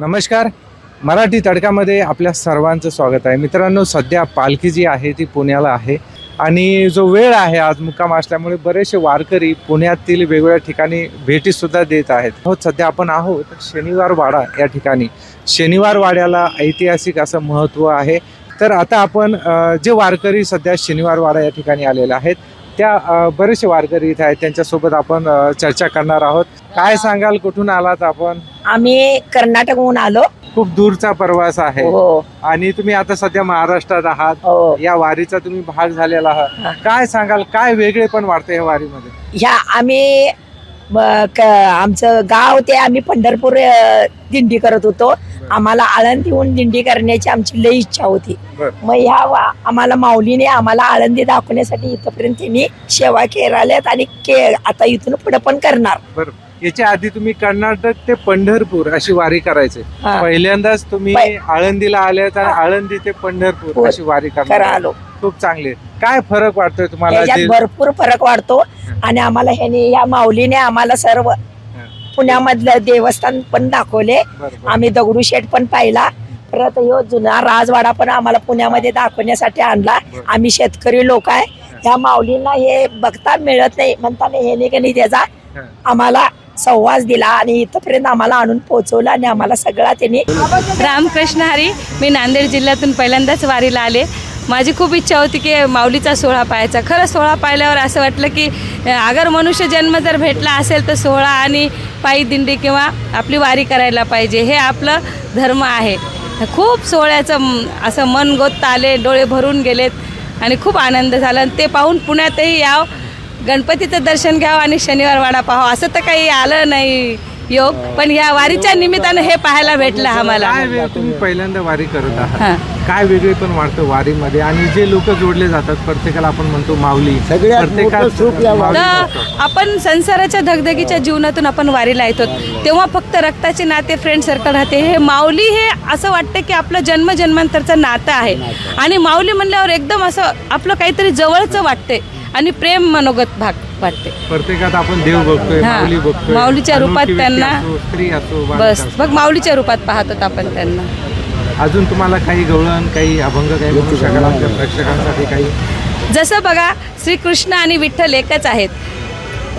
नमस्कार. मराठी तडकामध्ये आपल्या सर्वांचं स्वागत आहे. मित्रांनो सध्या पालखी जी आहे ती पुण्याला आहे. आणि जो वेळ आहे आज मुक्काम असल्यामुळे बरेचसे वारकरी पुण्यातील वेगवेगळ्या ठिकाणी भेटीसुद्धा देत आहेत. हो सध्या आपण आहोत शनिवार वाडा या ठिकाणी. शनिवार वाड्याला ऐतिहासिक असं महत्त्व आहे. तर आता आपण जे वारकरी सध्या शनिवार वाडा या ठिकाणी आलेले आहेत त्या बरेचसे वारकरी इथे आहेत त्यांच्यासोबत आपण चर्चा करणार आहोत. काय सांगाल कुठून आलात आपण? आम्ही कर्नाटकहून आलो. खूप दूरचा प्रवास आहे. हो. आणि तुम्ही आता सध्या महाराष्ट्रात आहात. हो. या वारीचा तुम्ही भाग झालेला हा. आहात काय सांगाल काय वेगळे पण वाटते या वारीमध्ये? ह्या आम्ही क- आमचं गाव ते आम्ही पंढरपूर अ, दिंडी करत होतो. आम्हाला आळंदीहून दिंडी करण्याची आमची लई इच्छा होती. मग ह्या वा- आम्हाला माऊलीने आम्हाला आळंदी दाखवण्यासाठी इथपर्यंत त्यांनी सेवा केराल्यात आणि के आता इथून पुढे पण करणार. बरं. याच्या आधी तुम्ही कर्नाटक ते पंढरपूर अशी वारी करायचे. हा, पहिल्यांदाच तुम्ही आळंदीला आल्यात आणि हा. आळंदी ते पंढरपूर हो. अशी वारी करा करणार आलो. खूप चांगले. काय फरक वाटतोय तुम्हाला त्याच्यात जे भरपूर फरक वाढतो आणि आम्हाला ह्याने या माऊलीने आम्हाला सर्व पुण्यामधलं देवस्थान पण दाखवले. आम्ही दगडूशेठ पण पाहिला परत ह्यो जुना राजवाडा पण आम्हाला पुण्यामध्ये दाखवण्यासाठी आणला. आम्ही शेतकरी लोक आहे ह्या माऊलींना हे बघता मिळत नाही म्हणताना हे नाही का नाही त्याचा. आम्हाला संवाद दिला आणि इथपर्यंत आम्हाला आणून पोहोचवला आणि आम्हाला सगळा त्यांनी रामकृष्ण हरी मी नांदेड जिल्ह्यातून पहिल्यांदाच वारीला आले माझी खूप इच्छा होती की माऊलीचा सोहळा पाहायचा. खरं सोहळा पाहिल्यावर असं वाटलं की अगर मनुष्य जन्म जर भेटला असेल तर सोहळा आणि पायी दिंडी किंवा आपली वारी करायला पाहिजे. हे आपलं धर्म आहे. खूप सोहळ्याचं असं मन गोत्त आले डोळे भरून गेलेत आणि खूप आनंद झाला. आणि ते पाहून पुण्यातही याव गणपतीचं दर्शन घ्यावं आणि शनिवार वाडा पाहावं. असं तर काही आलं नाही योग. पण या वारीच्या निमित्तानं हे पाहायला भेटलं आम्हाला. पहिल्यांदा वारी करत आहात? हां. काय वेगळे पण वाटतं वारीमध्ये आणि जे लोक जोडले जातात प्रत्येकाला आपण म्हणतो माऊली. सगळ्यात प्रत्येकात मोठं सुख या माऊली तर असतं. आपण संसाराच्या धगधगीच्या जीवनातून आपण वारीला येतो तेव्हा फक्त रक्ताचे नाते फ्रेंड सर्कल राहते. हे माऊली हे असं वाटतं की आपलं जन्म जन्मांतरचं नातं आहे. आणि माऊली म्हणल्यावर एकदम असं आपलं काहीतरी जवळचं वाटते आणि प्रेम मनोगत भाग वाटते प्रत्येकात आपण देव बघतोय हां. माऊली बघतोय. माऊलीच्या अनोळखी रूपात व्यक्ती त्यांना- असो, स्त्री असो बालक बस. असो. मग माऊलीच्या रूपात पाहतात आपण त्यांना. अजून तुम्हाला काही गवळण काही अभंग काही म्हणू शकाल आमच्या प्रेक्षकांसाठी काही? जसं बघा श्रीकृष्ण आणि विठ्ठल एकच आहेत.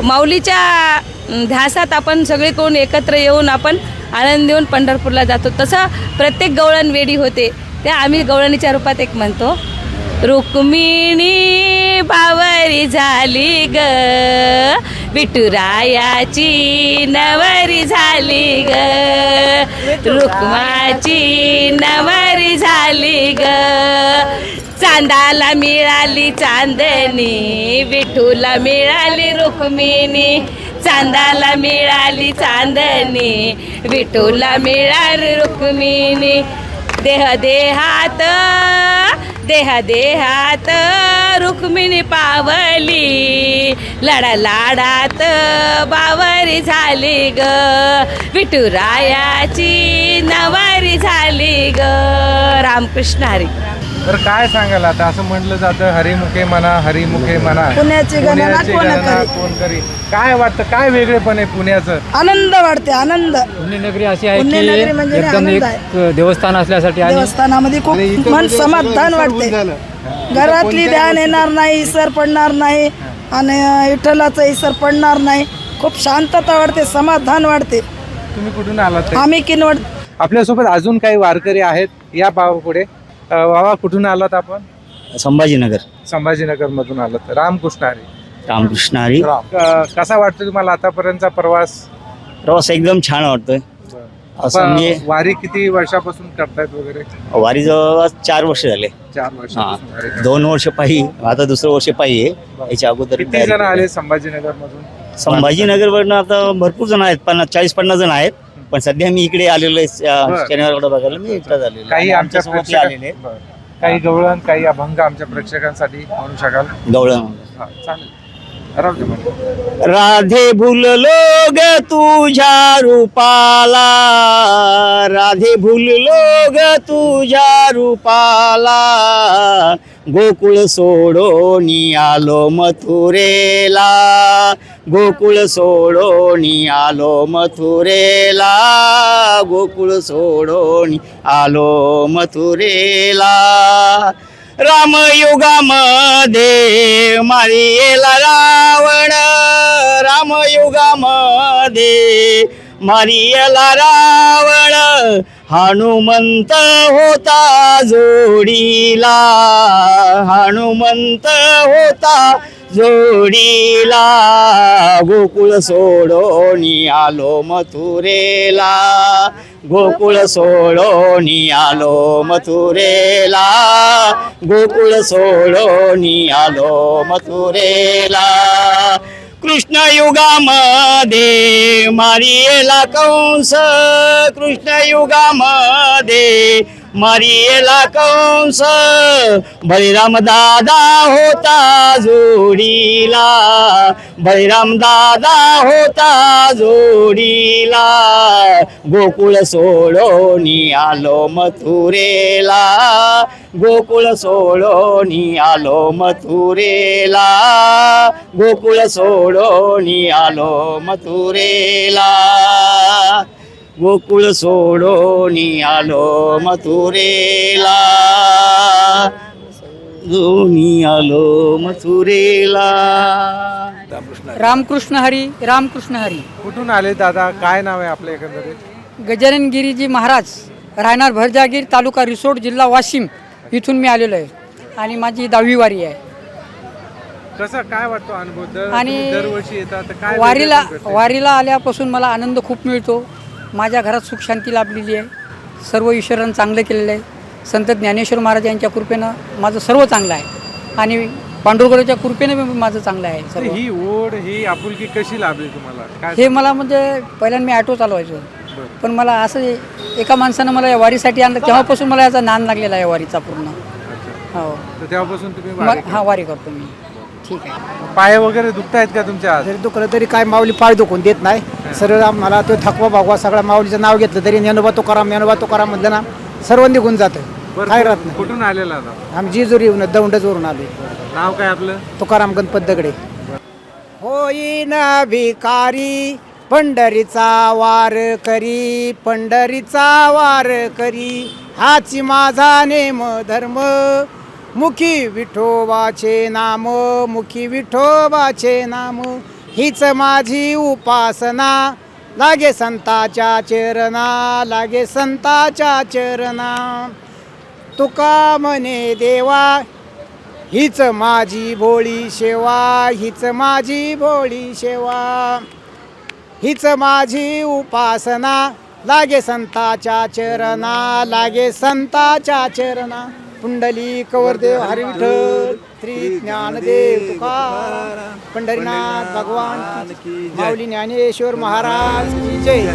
माऊलीच्या ध्यासात आपण सगळे कोण एकत्र येऊन आपण आळंद देऊन पंढरपूरला जातो. तसं प्रत्येक गवळण वेडी होते. त्या आम्ही गवळणीच्या रूपात एक म्हणतो. रुक्मिणी बावरी झाली ग. विठुरायाची नवरी झाली ग. रुक्माची नवरी झाली ग. चांदाला मिळाली चांदणी विठूला मिळाली रुक्मिणी. चांदाला मिळाली चांदणी विठूला मिळाली रुक्मिणी. देह देहात देह देहात रुक्मिणी पावली. लडा लाडात बावरी झाली ग. विठुरायाची नवारी झाली ग. रामकृष्ण हरी. तर काय सांगाल आता? असं म्हटलं जातं हरिमुखे म्हणा हरिमुखे म्हणा. पुण्याची गणना पुण्याची कोण गणना करी? कोण करी काय वाटतं? काय वेगळेपण आहे पुण्याचं? आनंद वाटते आनंद. पुण्यनगरी अशी आहे की पुण्यनगरी म्हणजे एकदम आनंद एक देवस्थान असल्यासाठी आणि देवस्थानामध्ये खूप मन समाधान वाटते घरातली ध्यान येणार नाही इसर पडणार नाही आणि विठ्ठलाचं इसर पडणार नाही. खूप शांतता वाटते समाधान वाटते. तुम्ही कुठून आलात? आम्ही किनवट आपल्यासोबत अजून काही वारकरी आहेत या बाबा पुढे अं, बाबा कुठून आलात आपण? संभाजीनगर. संभाजीनगर मधून आलात. रामकृष्ण हरी. रामकृष्ण हरी. कसा वाटतो तुम्हाला आतापर्यंतचा प्रवास? प्रवास एकदम छान वाटतोय. असं मी वारी किती वर्षापासून करतायत वगैरे? वारी जवळ चार वर्ष झाले. चार हा. वर्षापासून वारी करतायत. दोन वर्ष पायी आता दुसरं वर्ष पायी आहे. याच्या अगोदर किती तयारी जण केली. आले संभाजीनगर मधून संभाजीनगर वरनं आता भरपूर जण आहेत. पन्नास चाळीस पन्नास जण आहेत. पण सध्या मी इकडे आलेलो आहे बरं. शनिवार बघायला मी इकडे आलेलो आहे. काही आमच्या आमच्यासोबत आलेले प्रेक्षकां- बरं. काही गवळण काही अभंग आमच्या प्रेक्षकांसाठी म्हणू शकाल गवळण हा, चालेल राहू दे मग. राधे भुललो ग तुझ्या रूपाला राधे भुललो ग तुझ्या रूपाला गोकुळ सोडून आलो मथुरेला. गोकुळ सोडून आलो मथुरेला. गोकुळ सोडून आलो मथुरेला. रामयुगामध्ये मारियेला रावण. रामयुगामध्ये मारियला रावण हनुमंत होता जोडीला. हनुमंत होता जोडीला. गोकुळ सोडोनी आलो मथुरेला. गोकुळ सोडोनी आलो मथुरेला. गोकुळ सोडोनी आलो मथुरेला. कृष्ण युगामध्ये मारियेला कंस कृष्ण युगामध्ये मारियेला कंस. बळीराम दादा होता जोडीला. बळीराम दादा होता जोडीला. गोकुळ सोडून आलो मथुरेला. गोकुळ सोडून आलो मथुरेला. गोकुळ सोडून आलो मथुरेला. गोकुळ सोडून आलो मथुरेला. आलो मथुरेला. रामकृष्ण हरी. रामकृष्ण हरी कुठून आले दादा? काय नाव आहे आपल्या एकंदरीत? गजानन गिरीजी महाराज राहणार भरजागीर तालुका रिसोड जिल्हा वाशिम इथून मी आलेलो आहे. आणि माझी दहावी वारी आहे. कसं काय वाटतो अनुभव? दर आणि दरवर्षी येतात तर काय वारीला? वारीला आल्यापासून मला आनंद खूप मिळतो. माझ्या घरात सुख शांती लाभलेली आहे. सर्व ईश्वरानं चांगलं केलेलं आहे. संत ज्ञानेश्वर महाराज यांच्या कृपेनं माझं सर्व चांगलं आहे. आणि पांडुरगडाच्या कृपेनं माझं चांगलं आहे सर्व. ही ओढ ही आपुलकी कशी लाभली तुम्हाला? हे मला म्हणजे पहिल्यांदा मी ऑटो चालवायचो. पण मला असं एका माणसानं मला या वारीसाठी आणलं तेव्हापासून मला याचा नाद लागलेला आहे वारीचा पूर्ण. हो. तेव्हापासून तुम्ही हा वारी करतो मी. ठीक आहे. पाय वगैरे दुखतायत का तुमच्या आज? जरी दुखलं तरी काय माऊली पाय दुखून देत नाही. सरळ मला तो थकवा भागवा सगळा माऊलीचं नाव घेतलं तरी ज्ञानोबा तुकाराम ज्ञानोबा तुकाराम म्हणलं ना सर्व निघून जातं. काय राहत नाही. कुठून आलेला आता? आम्ही जिजुरी येऊन दौंडजवरून आलो नाव काय आपलं? तुकाराम गणपत दगडे. होईन भिकारी पंढरीचा वार करी पंढरीचा वार करी हाची माझा नेम धर्म. मुखी विठोबाचे नाम मुखी विठोबाचे नाम हीच माझी उपासना. लागे संताच्या चरणा लागे संताच्या चरणा. तुका म्हणे देवा हीच माझी भोळी सेवा हीच माझी भोळी सेवा. हीच माझी उपासना लागे संताच्या चरणा लागे संताच्या चरणा. पुंडली कवरदेव हरिविठल श्री ज्ञानदेव तुकार पंढरीनाथ भगवान माऊली ज्ञानेश्वर महाराज की जय.